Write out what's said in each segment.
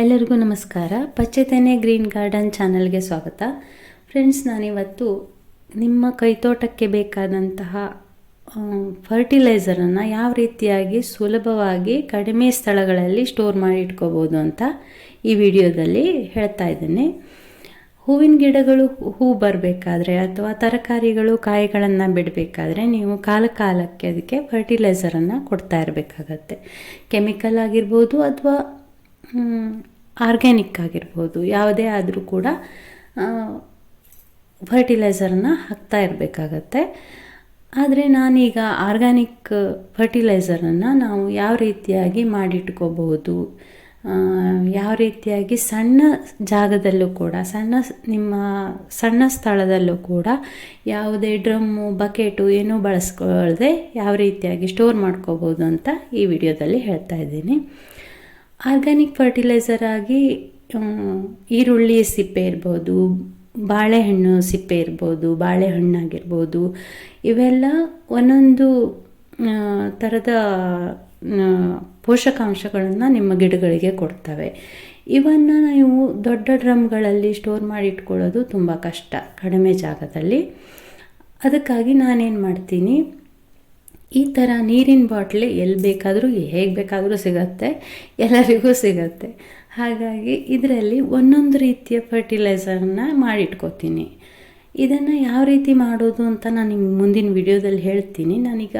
ಎಲ್ಲರಿಗೂ ನಮಸ್ಕಾರ. ಪಚ್ಚೆತೆನೆ green garden ಚಾನಲ್ಗೆ ಸ್ವಾಗತ. ಫ್ರೆಂಡ್ಸ್, ನಾನಿವತ್ತು ನಿಮ್ಮ ಕೈತೋಟಕ್ಕೆ ಬೇಕಾದಂತಹ ಫರ್ಟಿಲೈಸರನ್ನು ಯಾವ ರೀತಿಯಾಗಿ ಸುಲಭವಾಗಿ ಕಡಿಮೆ ಸ್ಥಳಗಳಲ್ಲಿ ಸ್ಟೋರ್ ಮಾಡಿ ಇಟ್ಕೋಬೋದು ಅಂತ ಈ ವಿಡಿಯೋದಲ್ಲಿ ಹೇಳ್ತಾ ಇದ್ದೇನೆ. ಹೂವಿನ ಗಿಡಗಳು, ಹೂ ಬರಬೇಕಾದ್ರೆ ಅಥವಾ ತರಕಾರಿಗಳು, ಕಾಯಿಗಳನ್ನು ಬಿಡಬೇಕಾದ್ರೆ ನೀವು ಕಾಲ ಕಾಲಕ್ಕೆ ಅದಕ್ಕೆ ಫರ್ಟಿಲೈಸರನ್ನು ಕೊಡ್ತಾ ಇರಬೇಕಾಗತ್ತೆ. ಕೆಮಿಕಲ್ ಆಗಿರ್ಬೋದು ಅಥವಾ ಆರ್ಗ್ಯಾನಿಕ್ ಆಗಿರ್ಬೋದು. ಯಾವುದೇ ಆದರೂ ಕೂಡ ಫರ್ಟಿಲೈಸರನ್ನ ಹಾಕ್ತಾ ಇರಬೇಕಾಗತ್ತೆ. ಆದರೆ ನಾನೀಗ ಆರ್ಗ್ಯಾನಿಕ್ ಫರ್ಟಿಲೈಸರನ್ನು ನಾವು ಯಾವ ರೀತಿಯಾಗಿ ಮಾಡಿಟ್ಕೋಬಹುದು? ಯಾವ ರೀತಿಯಾಗಿ ಸಣ್ಣ ಜಾಗದಲ್ಲೂ ಕೂಡ, ಸಣ್ಣ ನಿಮ್ಮ ಸಣ್ಣ ಸ್ಥಳದಲ್ಲೂ ಕೂಡ ಯಾವುದೇ ಡ್ರಮ್ಮು ಬಕೆಟು ಏನೂ ಬಳಸ್ಕೊಳ್ಳದೆ ಯಾವ ರೀತಿಯಾಗಿ ಸ್ಟೋರ್ ಮಾಡ್ಕೋಬೋದು ಅಂತ ಈ ವಿಡಿಯೋದಲ್ಲಿ ಹೇಳ್ತಾ ಇದ್ದೀನಿ. ಆರ್ಗ್ಯಾನಿಕ್ ಫರ್ಟಿಲೈಸರ್ ಆಗಿ ಈರುಳ್ಳಿ ಸಿಪ್ಪೆ ಇರ್ಬೋದು, ಬಾಳೆಹಣ್ಣು ಸಿಪ್ಪೆ ಇರ್ಬೋದು, ಬಾಳೆಹಣ್ಣಾಗಿರ್ಬೋದು, ಇವೆಲ್ಲ ಒಂದೊಂದು ಥರದ ಪೋಷಕಾಂಶಗಳನ್ನು ನಿಮ್ಮ ಗಿಡಗಳಿಗೆ ಕೊಡ್ತವೆ. ಇವನ್ನು ನೀವು ದೊಡ್ಡ ಡ್ರಮ್ಗಳಲ್ಲಿ ಸ್ಟೋರ್ ಮಾಡಿ ಇಟ್ಕೊಳ್ಳೋದು ತುಂಬ ಕಷ್ಟ, ಕಡಿಮೆ ಜಾಗದಲ್ಲಿ. ಅದಕ್ಕಾಗಿ ನಾನೇನು ಮಾಡ್ತೀನಿ ಈ ಥರ ನೀರಿನ ಬಾಟ್ಲಿ ಎಲ್ಲಿ ಬೇಕಾದರೂ, ಹೇಗೆ ಬೇಕಾದರೂ ಸಿಗತ್ತೆ, ಎಲ್ಲರಿಗೂ ಸಿಗತ್ತೆ. ಹಾಗಾಗಿ ಇದರಲ್ಲಿ ಒಂದೊಂದು ರೀತಿಯ ಫರ್ಟಿಲೈಸರ್ನ ಮಾಡಿಟ್ಕೋತೀನಿ. ಇದನ್ನು ಯಾವ ರೀತಿ ಮಾಡೋದು ಅಂತ ನಾನು ನಿಮ್ಗೆ ಮುಂದಿನ ವಿಡಿಯೋದಲ್ಲಿ ಹೇಳ್ತೀನಿ. ನಾನೀಗ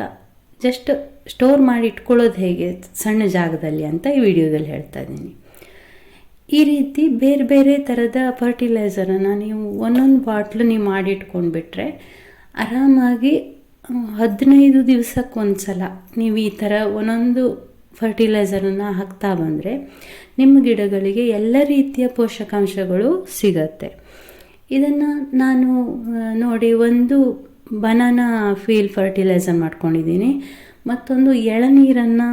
ಜಸ್ಟ್ ಸ್ಟೋರ್ ಮಾಡಿ ಇಟ್ಕೊಳ್ಳೋದು ಹೇಗೆ ಸಣ್ಣ ಜಾಗದಲ್ಲಿ ಅಂತ ಈ ವಿಡಿಯೋದಲ್ಲಿ ಹೇಳ್ತಾ ಇದ್ದೀನಿ. ಈ ರೀತಿ ಬೇರೆ ಬೇರೆ ಥರದ ಫರ್ಟಿಲೈಸರನ್ನು ನೀವು ಒಂದೊಂದು ಬಾಟ್ಲು ನೀವು ಮಾಡಿಟ್ಕೊಂಡ್ಬಿಟ್ರೆ, ಆರಾಮಾಗಿ ಹದಿನೈದು ದಿವಸಕ್ಕೆ ಸಲ ನೀವು ಈ ಥರ ಒಂದೊಂದು ಫರ್ಟಿಲೈಸರನ್ನು ಹಾಕ್ತಾ ಬಂದರೆ ನಿಮ್ಮ ಗಿಡಗಳಿಗೆ ಎಲ್ಲ ರೀತಿಯ ಪೋಷಕಾಂಶಗಳು ಸಿಗತ್ತೆ. ಇದನ್ನು ನಾನು ನೋಡಿ ಒಂದು ಬನಾನಾ ಫೀಲ್ ಫರ್ಟಿಲೈಸರ್ ಮಾಡ್ಕೊಂಡಿದ್ದೀನಿ. ಮತ್ತೊಂದು ಎಳನೀರನ್ನು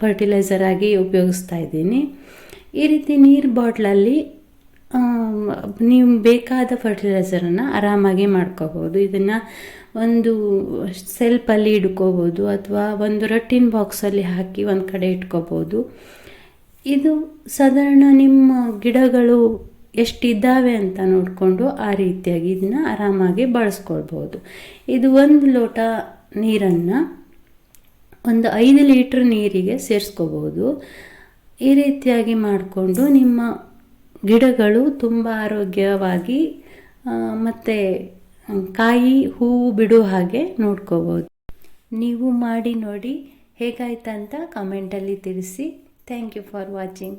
ಫರ್ಟಿಲೈಸರ್ ಆಗಿ ಉಪಯೋಗಿಸ್ತಾ ಇದ್ದೀನಿ. ಈ ರೀತಿ ನೀರು ಬಾಟ್ಲಲ್ಲಿ ನೀವು ಬೇಕಾದ ಫರ್ಟಿಲೈಸರನ್ನು ಆರಾಮಾಗಿ ಮಾಡ್ಕೋಬೋದು ಇದನ್ನು ಒಂದು ಸೆಲ್ಪಲ್ಲಿ ಇಟ್ಕೋಬೋದು ಅಥವಾ ಒಂದು ರಟ್ಟಿನ ಬಾಕ್ಸಲ್ಲಿ ಹಾಕಿ ಒಂದು ಕಡೆ ಇಟ್ಕೋಬೋದು ಇದು ಸಾಧಾರಣ ನಿಮ್ಮ ಗಿಡಗಳು ಎಷ್ಟಿದ್ದಾವೆ ಅಂತ ನೋಡಿಕೊಂಡು ಆ ರೀತಿಯಾಗಿ ಇದನ್ನು ಆರಾಮಾಗಿ ಬಳಸ್ಕೊಳ್ಬೋದು ಇದು ಒಂದು ಲೋಟ ನೀರನ್ನು ಒಂದು ಐದು ಲೀಟ್ರ್ ನೀರಿಗೆ ಸೇರಿಸ್ಕೋಬೋದು ಈ ರೀತಿಯಾಗಿ ಮಾಡಿಕೊಂಡು ನಿಮ್ಮ ಗಿಡಗಳು ತುಂಬ ಆರೋಗ್ಯವಾಗಿ ಮತ್ತು ಕಾಯಿ, ಹೂವು ಬಿಡೋ ಹಾಗೆ ನೋಡ್ಕೋಬೋದು. ನೀವು ಮಾಡಿ ನೋಡಿ ಹೇಗಾಯ್ತಂತ ಕಮೆಂಟಲ್ಲಿ ತಿಳಿಸಿ. Thank you for watching